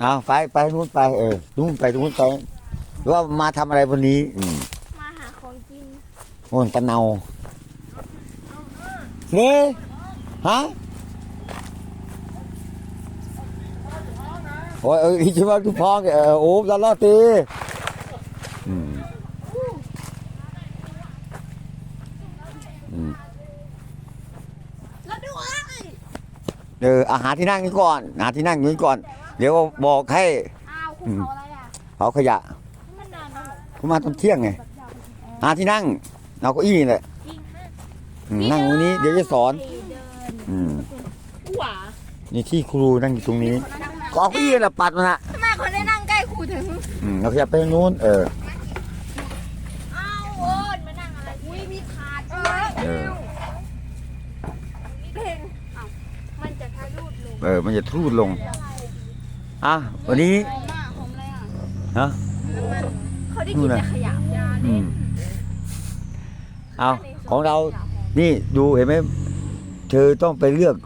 เอาไปไปนู้นไปเออนู้นไปนู้นไปหรือว่ามาทำอะไรวันนี้ อืมมาหาของกินโน่นตะเนาเนี่ยฮะโอ้ยเออที่ว่าทุกพ้องเออโอ้ตลอดตีอืมอืม แล้วด้วย เอออาหารที่นั่งนี้ก่อนหาที่นั่งนี้ก่อน เดี๋ยวบอกให้อ้าวคุณเขาอะไรอะเผาขยะมันนานแล้วเหรอเขามาตอนเที่ยงไงหาที่นั่งเอาเก้าอี้นี่แหละจริงมากอืมนั่งตรงนี้เดี๋ยวจะสอน เดินอืมหวานี่ที่ครูนั่งอยู่ตรงนี้ก็เอาเก้าอี้ละปัดมันละทำไมคนได้นั่งใกล้ครูถึงอืมเราขยับไปทางนู้นเออ อ้าวโอนมานั่งอะไรอุ้ยมีถาดด้วยเออ เพลงอ้าวมันจะทะลุลง เออ มันจะทูดลง อะ วันนี้หอมมากหอมอะไรอะฮะเขาได้กินแต่ขยะยาอืมเอาของเรา นี่ดูเห็นไหม เธอต้องไปเลือก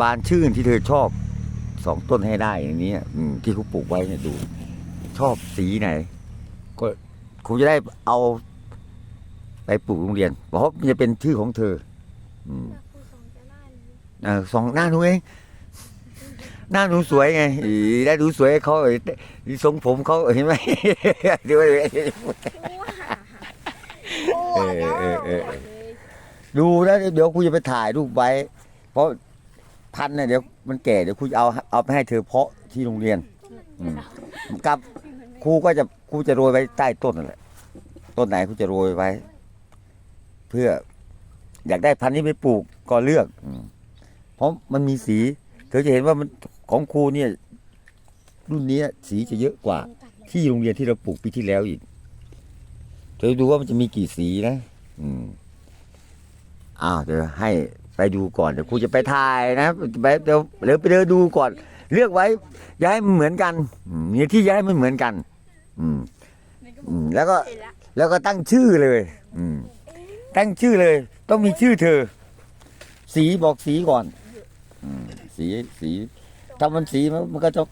บานชื่นที่เธอชอบสองต้นให้ได้อย่างนี้อืมที่เขาปลูกไว้เนี่ยดู ชอบสีไหน ก็ครูจะได้เอา ไปปลูกโรงเรียน เพราะมันจะเป็นชื่อของเธอ อืม เออสองหน้าหนูเองหน้าหนูสวยไงอีได้ดูสวยเขาเอ้ยทรงผมเขาเห็นไหมดูเลยเออเออเออ ดูนะเดี๋ยวครูจะไปถ่ายรูปไว้ เพราะพันธุ์เนี่ยเดี๋ยวมันแก่เดี๋ยวครูจะเอาเอาไปให้เธอเพาะที่โรงเรียนอืมกับครูก็จะครูจะโรยไว้ใต้ต้นนั่นแหละต้นไหนครูจะโรยไว้ เพื่อ อยากได้พันธุ์นี้ไปปลูกก็เลือกอืม เพราะมันมีสีเธอจะเห็นว่ามันของครูเนี่ยรุ่นนี้สีจะเยอะกว่า ที่โรงเรียนที่เราปลูกปีที่แล้วอีก เธอดูว่ามันจะมีกี่สีนะ อืมอ้าวเดี๋ยวให้ไปดูก่อนเดี๋ยวครูจะไปถ่ายนะไปเดี๋ยวเดี๋ยวไปเดินดูก่อน เลือกไว้ย้ายมันเหมือนกันอืมมีที่ย้ายมันเหมือนกัน อืมอืมแล้วก็แล้วก็ตั้งชื่อเลย อืมตั้งชื่อเลย ต้องมีชื่อเธอ สีบอกสีก่อน อืมสีสีถ้ามันสีมันมันก็จะ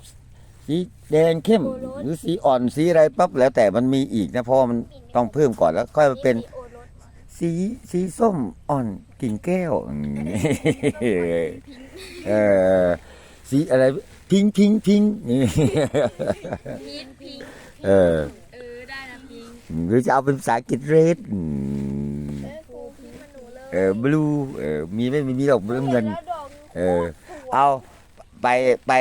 สีแดงเข้ม หรือสีอ่อนสีอะไรปั๊บแล้วแต่มันมีอีกนะเพราะว่ามันต้องเพิ่มก่อนแล้ว ค่อยมาเป็นสีสีส้มอ่อนกิ่งแก้วอืมเออสีอะไรพิงพิงพิงนี่พีนพิงเออเออได้นะพิงหรือจะเอาเป็นภาษาอังกฤษเรดครูพิงมันหนูเลยเออบลูเออมีไม่มีดอกเรื่องเงินแล้วดอก เออ เอาไปไป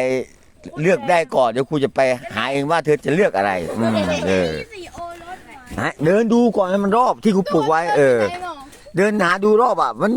เลือกได้ก่อนเดี๋ยวครูจะไปหาเองว่าเธอจะเลือกอะไรอืมเออสีโอรสหาเดินดูก่อนให้มันรอบที่ครูปลูกไว้ เออ เดินหาดูรอบอะ มัน